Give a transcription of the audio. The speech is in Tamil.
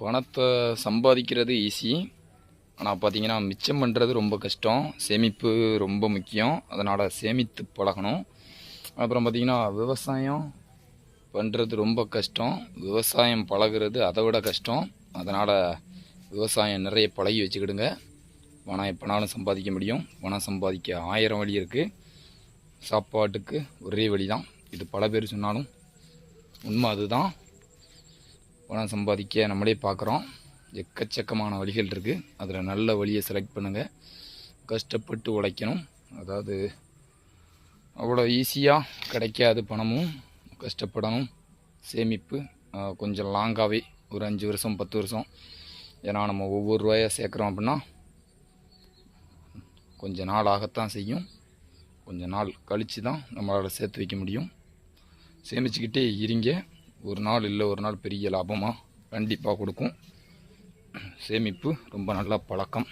பணத்தை சம்பாதிக்கிறது ஈஸி ஆனால் பார்த்தீங்கன்னா மிச்சம் பண்ணுறது ரொம்ப கஷ்டம். சேமிப்பு ரொம்ப முக்கியம். அதனால் சேமித்து பழகணும். அப்புறம் பார்த்திங்கன்னா விவசாயம் பண்ணுறது ரொம்ப கஷ்டம். விவசாயம் பழகுறது அதை விட கஷ்டம். அதனால் விவசாயம் நிறைய பழகி வச்சுக்கிடுங்க. பணம் எப்போனாலும் சம்பாதிக்க முடியும். பணம் சம்பாதிக்க ஆயிரம் வழி இருக்குது சாப்பாட்டுக்கு ஒரே வழி தான் இது பல பேர் சொன்னாலும் உண்மை அதுதான். பணம் சம்பாதிக்க நம்மளே பார்க்குறோம். எக்கச்சக்கமான வழிகள் இருக்குது அதில் நல்ல வழியை செலக்ட் பண்ணுங்கள் கஷ்டப்பட்டு உழைக்கணும். அதாவது அவ்வளோ ஈஸியாக கிடைக்காது பணமும். கஷ்டப்படணும். சேமிப்பு கொஞ்சம் லாங்காகவே ஒரு அஞ்சு வருஷம் பத்து வருஷம். ஏன்னா நம்ம ஒவ்வொரு ரூபாயாக சேர்க்குறோம் அப்படின்னா கொஞ்ச நாள் ஆகத்தான் செய்யும். கொஞ்சம் நாள் கழித்து தான் நம்மளால் சேர்த்து வைக்க முடியும். சேமிச்சுக்கிட்டே இருங்க. ஒரு நாள் இல்லை ஒரு நாள் பெரிய லாபமாக கண்டிப்பாக கொடுக்கும். சேமிப்பு ரொம்ப நல்ல பழக்கம்.